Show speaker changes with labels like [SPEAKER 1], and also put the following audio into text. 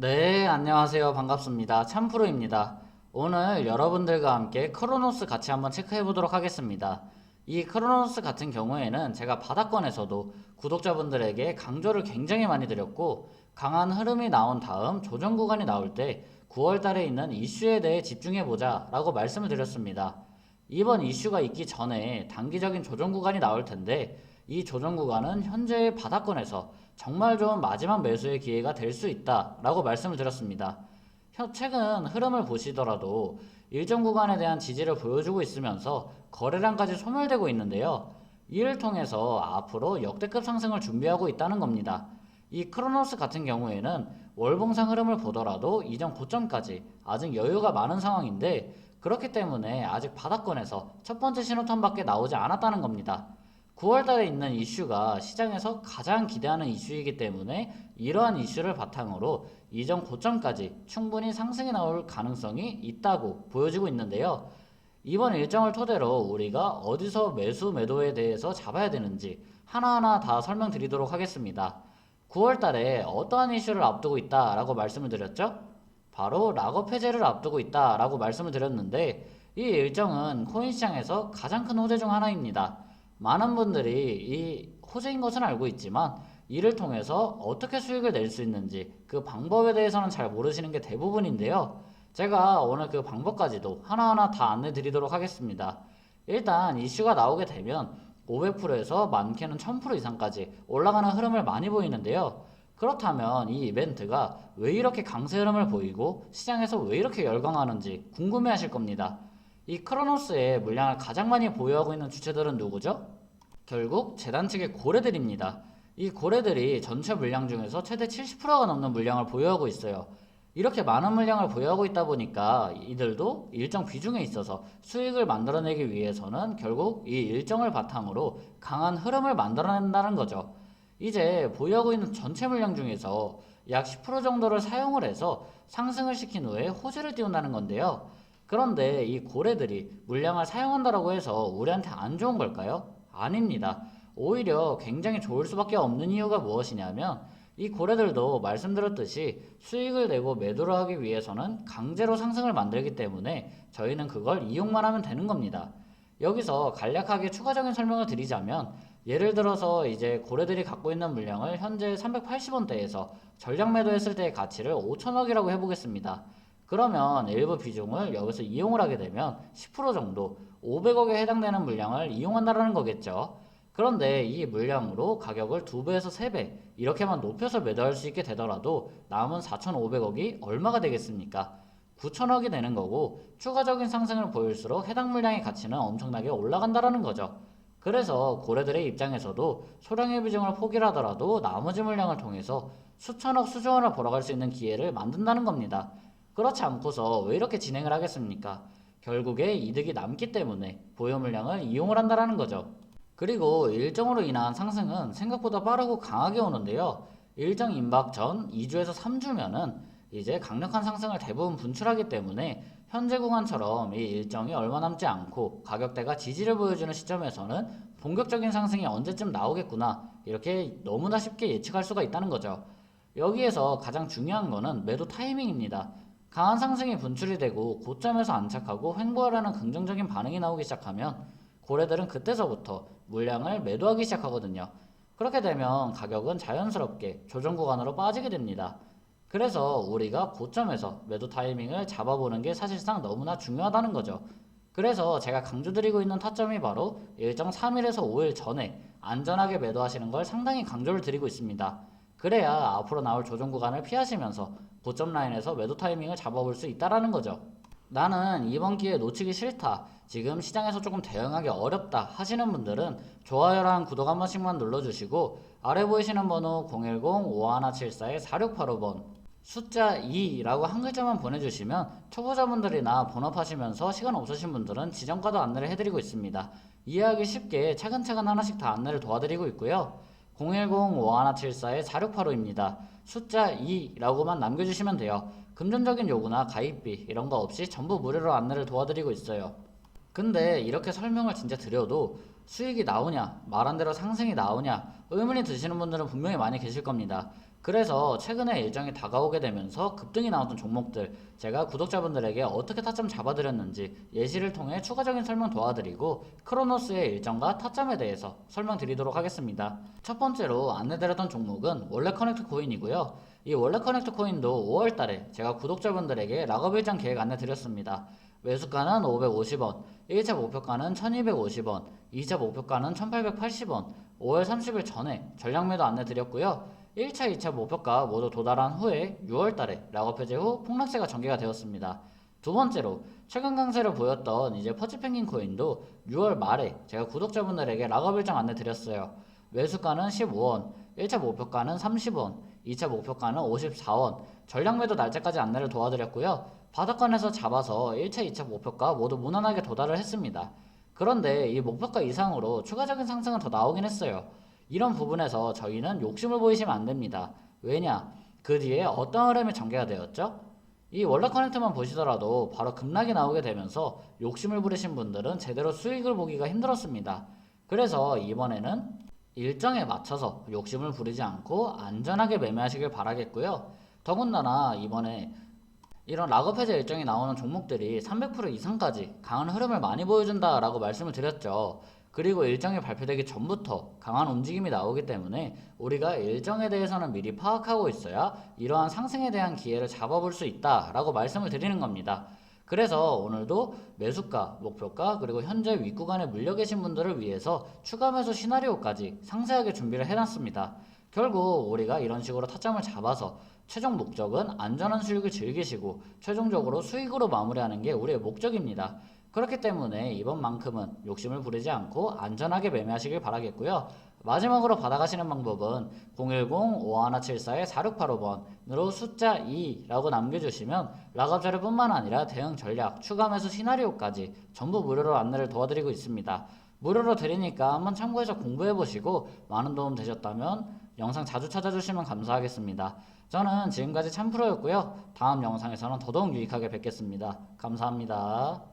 [SPEAKER 1] 네, 안녕하세요. 반갑습니다. 참프로입니다. 오늘 여러분들과 함께 크로노스 같이 한번 체크해 보도록 하겠습니다. 이 크로노스 같은 경우에는 제가 바닥권에서도 구독자분들에게 강조를 굉장히 많이 드렸고 강한 흐름이 나온 다음 조정 구간이 나올 때 9월 달에 있는 이슈에 대해 집중해 보자 라고 말씀을 드렸습니다. 이번 이슈가 있기 전에 단기적인 조정 구간이 나올 텐데 이 조정 구간은 현재의 바닥권에서 정말 좋은 마지막 매수의 기회가 될 수 있다라고 말씀을 드렸습니다. 현- 최근 흐름을 보시더라도 일정 구간에 대한 지지를 보여주고 있으면서 거래량까지 소멸되고 있는데요. 이를 통해서 앞으로 역대급 상승을 준비하고 있다는 겁니다. 이 크로노스 같은 경우에는 월봉상 흐름을 보더라도 이전 고점까지 아직 여유가 많은 상황인데 그렇기 때문에 아직 바닥권에서 첫 번째 신호탄밖에 나오지 않았다는 겁니다. 9월 달에 있는 이슈가 시장에서 가장 기대하는 이슈이기 때문에 이러한 이슈를 바탕으로 이전 고점까지 충분히 상승이 나올 가능성이 있다고 보여지고 있는데요. 이번 일정을 토대로 우리가 어디서 매수 매도에 대해서 잡아야 되는지 하나하나 다 설명드리도록 하겠습니다. 9월 달에 어떠한 이슈를 앞두고 있다라고 말씀을 드렸죠? 바로 락업 해제를 앞두고 있다라고 말씀을 드렸는데 이 일정은 코인 시장에서 가장 큰 호재 중 하나입니다. 많은 분들이 이 호재인 것은 알고 있지만 이를 통해서 어떻게 수익을 낼 수 있는지 그 방법에 대해서는 잘 모르시는 게 대부분인데요. 제가 오늘 그 방법까지도 하나하나 다 안내 드리도록 하겠습니다. 일단 이슈가 나오게 되면 500%에서 많게는 1000% 이상까지 올라가는 흐름을 많이 보이는데요. 그렇다면 이 이벤트가 왜 이렇게 강세 흐름을 보이고 시장에서 왜 이렇게 열광하는지 궁금해 하실 겁니다. 이 크로노스의 물량을 가장 많이 보유하고 있는 주체들은 누구죠? 결국 재단 측의 고래들입니다. 이 고래들이 전체 물량 중에서 최대 70%가 넘는 물량을 보유하고 있어요. 이렇게 많은 물량을 보유하고 있다 보니까 이들도 일정 비중에 있어서 수익을 만들어내기 위해서는 결국 이 일정을 바탕으로 강한 흐름을 만들어낸다는 거죠. 이제 보유하고 있는 전체 물량 중에서 약 10% 정도를 사용을 해서 상승을 시킨 후에 호재를 띄운다는 건데요. 그런데 이 고래들이 물량을 사용한다라고 해서 우리한테 안 좋은 걸까요? 아닙니다. 오히려 굉장히 좋을 수밖에 없는 이유가 무엇이냐면 이 고래들도 말씀드렸듯이 수익을 내고 매도를 하기 위해서는 강제로 상승을 만들기 때문에 저희는 그걸 이용만 하면 되는 겁니다. 여기서 간략하게 추가적인 설명을 드리자면 예를 들어서 이제 고래들이 갖고 있는 물량을 현재 380원대에서 전량 매도했을 때의 가치를 5천억이라고 해보겠습니다. 그러면 일부 비중을 여기서 이용을 하게 되면 10% 정도 500억에 해당되는 물량을 이용한다는 거겠죠. 그런데 이 물량으로 가격을 2배에서 3배 이렇게만 높여서 매도할 수 있게 되더라도 남은 4,500억이 얼마가 되겠습니까? 9천억이 되는 거고 추가적인 상승을 보일수록 해당 물량의 가치는 엄청나게 올라간다라는 거죠. 그래서 고래들의 입장에서도 소량의 비중을 포기를 하더라도 나머지 물량을 통해서 수천억 수조원을 벌어갈 수 있는 기회를 만든다는 겁니다. 그렇지 않고서 왜 이렇게 진행을 하겠습니까? 결국에 이득이 남기 때문에 보유 물량을 이용을 한다라는 거죠. 그리고 일정으로 인한 상승은 생각보다 빠르고 강하게 오는데요. 일정 임박 전 2주에서 3주면은 이제 강력한 상승을 대부분 분출하기 때문에 현재 구간처럼 이 일정이 얼마 남지 않고 가격대가 지지를 보여주는 시점에서는 본격적인 상승이 언제쯤 나오겠구나 이렇게 너무나 쉽게 예측할 수가 있다는 거죠. 여기에서 가장 중요한 거는 매도 타이밍입니다. 강한 상승이 분출이 되고 고점에서 안착하고 횡보하려는 긍정적인 반응이 나오기 시작하면 고래들은 그때서부터 물량을 매도하기 시작하거든요. 그렇게 되면 가격은 자연스럽게 조정 구간으로 빠지게 됩니다. 그래서 우리가 고점에서 매도 타이밍을 잡아보는 게 사실상 너무나 중요하다는 거죠. 그래서 제가 강조드리고 있는 타점이 바로 일정 3일에서 5일 전에 안전하게 매도하시는 걸 상당히 강조를 드리고 있습니다. 그래야 앞으로 나올 조정 구간을 피하시면서 고점 라인에서 매도 타이밍을 잡아볼 수 있다라는 거죠. 나는 이번 기회 놓치기 싫다. 지금 시장에서 조금 대응하기 어렵다 하시는 분들은 좋아요랑 구독 한 번씩만 눌러주시고 아래 보이시는 번호 010-5174-4685번 숫자 2라고 한 글자만 보내주시면 초보자분들이나 본업하시면서 시간 없으신 분들은 지정가도 안내를 해드리고 있습니다. 이해하기 쉽게 차근차근 하나씩 다 안내를 도와드리고 있고요. 010-5174-4685입니다. 숫자 2라고만 남겨주시면 돼요. 금전적인 요구나 가입비 이런 거 없이 전부 무료로 안내를 도와드리고 있어요. 근데 이렇게 설명을 진짜 드려도 수익이 나오냐, 말한 대로 상승이 나오냐, 의문이 드시는 분들은 분명히 많이 계실 겁니다. 그래서 최근에 일정이 다가오게 되면서 급등이 나왔던 종목들 제가 구독자분들에게 어떻게 타점 잡아드렸는지 예시를 통해 추가적인 설명 도와드리고 크로노스의 일정과 타점에 대해서 설명드리도록 하겠습니다. 첫 번째로 안내드렸던 종목은 원래 커넥트 코인이고요. 이 원래 커넥트 코인도 5월 달에 제가 구독자분들에게 락업 일정 계획 안내 드렸습니다. 매수가는 550원, 1차 목표가는 1250원, 2차 목표가는 1880원, 5월 30일 전에 전량 매도 안내 드렸고요. 1차, 2차 목표가 모두 도달한 후에 6월 달에 락업 해제 후 폭락세가 전개가 되었습니다. 두 번째로 최근 강세를 보였던 이제 퍼치펭귄 코인도 6월 말에 제가 구독자분들에게 락업 일정 안내 드렸어요. 매수가는 15원, 1차 목표가는 30원, 2차 목표가는 54원, 전량 매도 날짜까지 안내를 도와드렸고요. 바닥권에서 잡아서 1차, 2차 목표가 모두 무난하게 도달을 했습니다. 그런데 이 목표가 이상으로 추가적인 상승은 더 나오긴 했어요. 이런 부분에서 저희는 욕심을 보이시면 안 됩니다. 왜냐? 그 뒤에 어떤 흐름이 전개가 되었죠? 이 원래 커넥트만 보시더라도 바로 급락이 나오게 되면서 욕심을 부리신 분들은 제대로 수익을 보기가 힘들었습니다. 그래서 이번에는 일정에 맞춰서 욕심을 부리지 않고 안전하게 매매하시길 바라겠고요. 더군다나 이번에 이런 락업 해제 일정이 나오는 종목들이 300% 이상까지 강한 흐름을 많이 보여준다라고 말씀을 드렸죠. 그리고 일정이 발표되기 전부터 강한 움직임이 나오기 때문에 우리가 일정에 대해서는 미리 파악하고 있어야 이러한 상승에 대한 기회를 잡아볼 수 있다라고 말씀을 드리는 겁니다. 그래서 오늘도 매수가, 목표가, 그리고 현재 윗구간에 물려 계신 분들을 위해서 추가 매수 시나리오까지 상세하게 준비를 해놨습니다. 결국 우리가 이런 식으로 타점을 잡아서 최종 목적은 안전한 수익을 즐기시고 최종적으로 수익으로 마무리하는 게 우리의 목적입니다. 그렇기 때문에 이번만큼은 욕심을 부리지 않고 안전하게 매매하시길 바라겠고요. 마지막으로 받아가시는 방법은 010-5174-4685번으로 숫자 2라고 남겨주시면 락업 자료뿐만 아니라 대응 전략, 추가 매수 시나리오까지 전부 무료로 안내를 도와드리고 있습니다. 무료로 드리니까 한번 참고해서 공부해보시고 많은 도움 되셨다면 영상 자주 찾아주시면 감사하겠습니다. 저는 지금까지 참프로였고요. 다음 영상에서는 더더욱 유익하게 뵙겠습니다. 감사합니다.